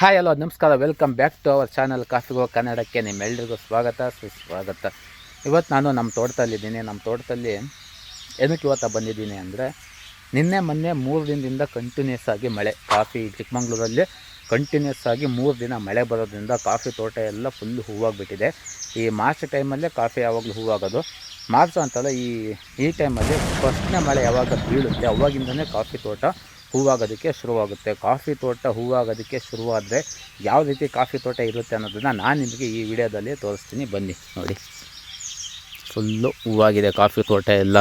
Hi hello ನಮಸ್ಕಾರ. Welcome back to our channel ಕಾಫಿಗೋ ಕನ್ನಡಕ್ಕೆ ನಿಮ್ಮೆಲ್ಲರಿಗೂ ಸ್ವಾಗತ, ಸುಸ್ವಾಗತ. ಇವತ್ತು ನಾನು ನಮ್ಮ ತೋಟದಲ್ಲಿದ್ದೀನಿ ನಮ್ಮ ತೋಟದಲ್ಲಿ ಏನಕ್ಕೆ ಇವತ್ತು ಬಂದಿದ್ದೀನಿ ಅಂದರೆ, ನಿನ್ನೆ, ಮೊನ್ನೆ ಮೂರು ದಿನದಿಂದ ಕಂಟಿನ್ಯೂಸ್ ಆಗಿ ಮಳೆ. ಕಾಫಿ ಚಿಕ್ಕಮಂಗ್ಳೂರಲ್ಲಿ ಕಂಟಿನ್ಯೂಸ್ ಆಗಿ ಮೂರು ದಿನ ಮಳೆ ಬರೋದ್ರಿಂದ ಕಾಫಿ ತೋಟ ಎಲ್ಲ ಫುಲ್ ಹೂವಾಗ್ಬಿಟ್ಟಿದೆ. ಈ ಮಾರ್ಚ್ ಟೈಮಲ್ಲೇ ಕಾಫಿ ಯಾವಾಗಲೂ ಹೂವಾಗೋದು. ಮಾರ್ಚ್ ಅಂತಲ್ಲ ಈ ಈ ಟೈಮಲ್ಲಿ ಫಸ್ಟ್ನೇ ಮಳೆ ಯಾವಾಗ ಬೀಳುತ್ತೆ, ಅವಾಗಿಂದನೇ ಕಾಫಿ ತೋಟ ಹೂವಾಗೋದಕ್ಕೆ ಶುರುವಾಗುತ್ತೆ. ಕಾಫಿ ತೋಟ ಹೂವಾಗೋದಕ್ಕೆ ಶುರುವಾದರೆ ಯಾವ ರೀತಿ ಕಾಫಿ ತೋಟ ಇರುತ್ತೆ ಅನ್ನೋದನ್ನು ನಾನು ನಿಮಗೆ ಈ ವಿಡಿಯೋದಲ್ಲಿ ತೋರಿಸ್ತೀನಿ. ಬನ್ನಿ ನೋಡಿ. ಫುಲ್ಲು ಹೂವಾಗಿದೆ ಕಾಫಿ ತೋಟ ಎಲ್ಲ.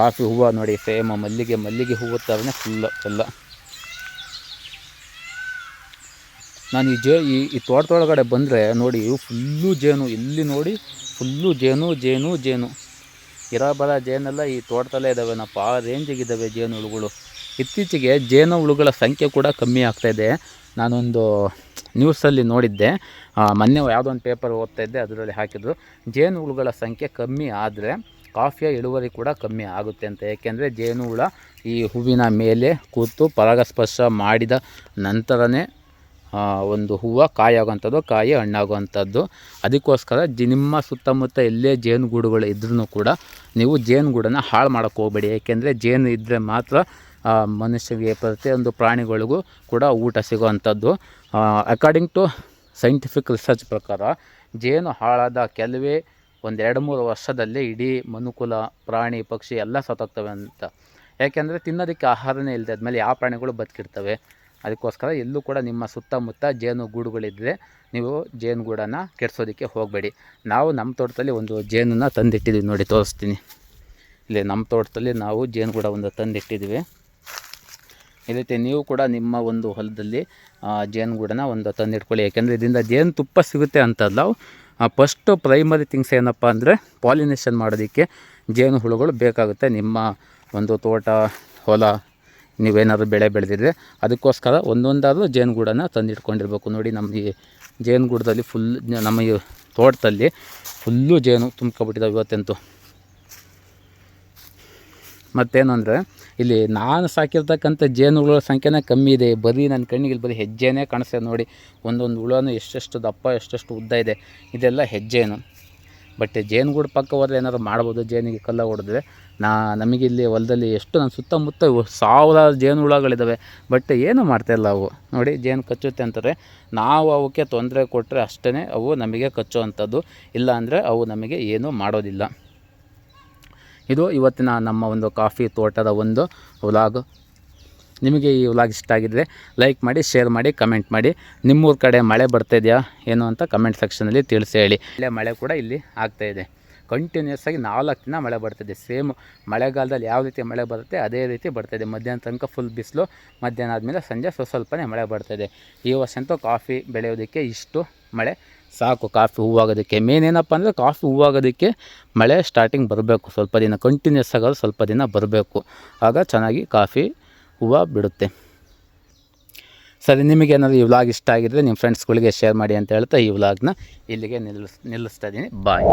ಕಾಫಿ ಹೂವು ನೋಡಿ ಸೇಮ್ ಮಲ್ಲಿಗೆ ಮಲ್ಲಿಗೆ ಹೂವು ಥರನೇ ಫುಲ್ಲು ಎಲ್ಲ. ನಾನು ಈ ಜೇ, ಈ ಈ ತೋಟದೊಳಗಡೆ ಬಂದರೆ ನೋಡಿ ಫುಲ್ಲು ಜೇನು. ಇಲ್ಲಿ ನೋಡಿ ಫುಲ್ಲು ಜೇನು ಜೇನು ಜೇನು. ಇರೋ ಜೇನೆಲ್ಲ ಈ ತೋಟದಲ್ಲೇ ಇದ್ದಾವೆನಪ್ಪ ಆ ರೇಂಜಿಗಿದ್ದಾವೆ ಜೇನು ಹುಳುಗಳು ಇತ್ತೀಚೆಗೆ ಜೇನು ಹುಳುಗಳ ಸಂಖ್ಯೆ ಕೂಡ ಕಮ್ಮಿ ಆಗ್ತಾಯಿದೆ ನಾನೊಂದು ನ್ಯೂಸಲ್ಲಿ ನೋಡಿದ್ದೆ. ಮೊನ್ನೆ ಯಾವುದೋ ಒಂದು ಪೇಪರ್ ಓದ್ತಾ ಇದ್ದೆ, ಅದರಲ್ಲಿ ಹಾಕಿದ್ರು. ಜೇನು ಹುಳುಗಳ ಸಂಖ್ಯೆ ಕಮ್ಮಿ ಆದರೆ ಕಾಫಿಯ ಇಳುವರಿ ಕೂಡ ಕಮ್ಮಿ ಆಗುತ್ತೆ ಅಂತ. ಏಕೆಂದರೆ ಜೇನು ಹುಳ ಈ ಹೂವಿನ ಮೇಲೆ ಕೂತು ಪರಾಗಸ್ಪರ್ಶ ಮಾಡಿದ ನಂತರನೇ ಒಂದು ಹೂವು ಕಾಯಾಗುವಂಥದ್ದು, ಕಾಯಿ ಹಣ್ಣಾಗುವಂಥದ್ದು. ಅದಕ್ಕೋಸ್ಕರ ಜಿ, ನಿಮ್ಮ ಸುತ್ತಮುತ್ತ ಎಲ್ಲೇ ಜೇನುಗೂಡುಗಳು ಇದ್ರೂ ಕೂಡ ನೀವು ಜೇನುಗೂಡನ್ನು ಹಾಳು ಮಾಡೋಕ್ಕೆ ಹೋಗಬೇಡಿ. ಏಕೆಂದರೆ ಜೇನು ಇದ್ದರೆ ಮಾತ್ರ ಮನುಷ್ಯರಿಗೆ ಪ್ರತಿಯೊಂದು ಪ್ರಾಣಿಗಳಿಗೂ ಕೂಡ ಊಟ ಸಿಗುವಂಥದ್ದು. ಅಕಾರ್ಡಿಂಗ್ ಟು ಸೈಂಟಿಫಿಕ್ ರಿಸರ್ಚ್ ಪ್ರಕಾರ, ಜೇನು ಹಾಳಾದ ಕೆಲವೇ ಒಂದೆರಡು ಮೂರು ವರ್ಷದಲ್ಲಿ ಇಡೀ ಮನುಕುಲ, ಪ್ರಾಣಿ, ಪಕ್ಷಿ ಎಲ್ಲ ಸತ್ತೋಗ್ತವೆ ಅಂತ. ಯಾಕೆಂದರೆ ತಿನ್ನೋದಕ್ಕೆ ಆಹಾರನೇ ಇಲ್ಲದೆ ಆದಮೇಲೆ ಯಾವ ಪ್ರಾಣಿಗಳು ಬದುಕಿರ್ತವೆ? ಅದಕ್ಕೋಸ್ಕರ ಎಲ್ಲೂ ಕೂಡ ನಿಮ್ಮ ಸುತ್ತಮುತ್ತ ಜೇನು ಗೂಡುಗಳಿದ್ದರೆ ನೀವು ಜೇನು ಗೂಡನ್ನು ಕೆಡಿಸೋದಕ್ಕೆ ಹೋಗಬೇಡಿ. ನಾವು ನಮ್ಮ ತೋಟದಲ್ಲಿ ಒಂದು ಜೇನನ್ನು ತಂದಿಟ್ಟಿದ್ದೀವಿ ನೋಡಿ, ತೋರಿಸ್ತೀನಿ. ಇಲ್ಲಿ ನಮ್ಮ ತೋಟದಲ್ಲಿ ನಾವು ಜೇನು ಗೂಡ ಒಂದು ತಂದಿಟ್ಟಿದ್ದೀವಿ. ಈ ರೀತಿ ನೀವು ಕೂಡ ನಿಮ್ಮ ಒಂದು ಹೊಲದಲ್ಲಿ ಜೇನುಗೂಡನ್ನ ಒಂದು ತಂದಿಟ್ಕೊಳ್ಳಿ. ಯಾಕೆಂದರೆ ಇದರಿಂದ ಜೇನು ತುಪ್ಪ ಸಿಗುತ್ತೆ ಅಂತಲ್ಲ ಫಸ್ಟು ಪ್ರೈಮರಿ ಥಿಂಗ್ಸ್ ಏನಪ್ಪ ಅಂದರೆ ಪಾಲಿನೇಷನ್ ಮಾಡೋದಕ್ಕೆ ಜೇನು ಹುಳುಗಳು ಬೇಕಾಗುತ್ತೆ. ನಿಮ್ಮ ಒಂದು ತೋಟ, ಹೊಲ, ನೀವೇನಾದರೂ ಬೆಳೆ ಬೆಳೆದಿದ್ರೆ ಅದಕ್ಕೋಸ್ಕರ ಒಂದೊಂದಾದರೂ ಜೇನುಗೂಡನ್ನು ತಂದಿಟ್ಕೊಂಡಿರ್ಬೇಕು. ನೋಡಿ ನಮ್ಮ ಈ ಜೇನುಗೂಡದಲ್ಲಿ ಫುಲ್ ನಮ್ಮ ಈ ತೋಟದಲ್ಲಿ ಫುಲ್ಲು ಜೇನು ತುಂಬ್ಕೊಬಿಟ್ಟಿದ್ದಾವೆ ಇವತ್ತಂತೂ. ಮತ್ತೇನು ಅಂದರೆ, ಇಲ್ಲಿ ನಾನು ಸಾಕಿರ್ತಕ್ಕಂಥ ಜೇನುಗಳ ಸಂಖ್ಯೆನೇ ಕಮ್ಮಿ ಇದೆ. ಬರೀ ನನ್ನ ಕಣ್ಣಿಗೆ ಇಲ್ಲಿ ಬರೀ ಹೆಜ್ಜೆನೇ ಕಾಣಿಸ್ತದೆ ನೋಡಿ. ಒಂದೊಂದು ಹುಳನೂ ಎಷ್ಟೆಷ್ಟು ದಪ್ಪ, ಎಷ್ಟೆಷ್ಟು ಉದ್ದ ಇದೆ. ಇದೆಲ್ಲ ಹೆಜ್ಜೆನು. ಬಟ್ ಜೇನುಗೂಡು ಪಕ್ಕ ಹೋದ್ರೆ ಏನಾದ್ರು ಮಾಡ್ಬೋದು, ಜೇನಿಗೆ ಕಲ್ಲ ಹೊಡೆದ್ರೆ ನಾ ನಮಗಿಲ್ಲಿ ಹೊಲದಲ್ಲಿ ಎಷ್ಟು ನನ್ನ ಸುತ್ತಮುತ್ತ ಸಾವಿರಾರು ಸಾವಿರ ಜೇನು ಹುಳಗಳಿದ್ದಾವೆ ಬಟ್ ಏನು ಮಾಡ್ತಾಯಿಲ್ಲ ಅವು. ನೋಡಿ, ಜೇನು ಕಚ್ಚುತ್ತೆ ಅಂತಾರೆ. ನಾವು ಅವಕ್ಕೆ ತೊಂದರೆ ಕೊಟ್ಟರೆ ಅಷ್ಟೇ ಅವು ನಮಗೆ ಕಚ್ಚುವಂಥದ್ದು. ಇಲ್ಲ ಅಂದರೆ ಅವು ನಮಗೆ ಏನೂ ಮಾಡೋದಿಲ್ಲ. ಇದು ಇವತ್ತಿನ ನಮ್ಮ ಒಂದು ಕಾಫಿ ತೋಟದ ಒಂದು ವ್ಲಾಗ್. ನಿಮಗೆ ಈ ವ್ಲಾಗ್ ಇಷ್ಟ ಆಗಿದ್ದರೆ ಲೈಕ್ ಮಾಡಿ ಶೇರ್ ಮಾಡಿ ಕಮೆಂಟ್ ಮಾಡಿ. ನಿಮ್ಮೂರ ಕಡೆ ಮಳೆ ಬರ್ತಾಯಿದೆಯಾ ಏನು ಅಂತ ಕಮೆಂಟ್ ಸೆಕ್ಷನಲ್ಲಿ ತಿಳಿಸಿ ಹೇಳಿ. ಇಲ್ಲೇ ಮಳೆ ಕೂಡ ಇಲ್ಲಿ ಆಗ್ತಾಯಿದೆ ಕಂಟಿನ್ಯೂಸ್ ಆಗಿ ನಾಲ್ಕು ದಿನ ಮಳೆ ಬರ್ತಿದೆ ಸೇಮ್ ಮಳೆಗಾಲದಲ್ಲಿ ಯಾವ ರೀತಿ ಮಳೆ ಬರುತ್ತೆ, ಅದೇ ರೀತಿ ಬರ್ತಾಯಿದೆ ಮಧ್ಯಾಹ್ನ ತನಕ ಫುಲ್ ಬಿಸಿಲು, ಮಧ್ಯಾಹ್ನ ಆದಮೇಲೆ ಸಂಜೆ ಸ್ವಲ್ಪ ಸ್ವಲ್ಪನೇ ಮಳೆ ಬರ್ತಾಯಿದೆ ಈ ವರ್ಷ ಕಾಫಿ ಬೆಳೆಯೋದಕ್ಕೆ ಇಷ್ಟು ಮಳೆ ಸಾಕು, ಕಾಫಿ ಹೂವಾಗೋದಕ್ಕೆ. ಮೇನ್ ಏನಪ್ಪ ಅಂದರೆ ಕಾಫಿ ಹೂವಾಗೋದಕ್ಕೆ ಮಳೆ ಸ್ಟಾರ್ಟಿಂಗ್ ಬರಬೇಕು. ಸ್ವಲ್ಪ ದಿನ ಕಂಟಿನ್ಯೂಸ್ ಆಗೋದು ಸ್ವಲ್ಪ ದಿನ ಬರಬೇಕು. ಆಗ ಚೆನ್ನಾಗಿ ಕಾಫಿ ಹೂವು ಬಿಡುತ್ತೆ. ಸರಿ ನಿಮಗೇನಾದರೂ ಈ ವ್ಲಾಗ್ ಇಷ್ಟ ಆಗಿದ್ದರೆ ನಿಮ್ಮ ಫ್ರೆಂಡ್ಸ್ಗಳಿಗೆ ಶೇರ್ ಮಾಡಿ ಅಂತ ಹೇಳ್ತಾ ಈ ವ್ಲಾಗ್ನ ಇಲ್ಲಿಗೆ ನಿಲ್ಲಿಸ್, ನಿಲ್ಲಿಸ್ತಾ ಇದ್ದೀನಿ. ಬಾಯ್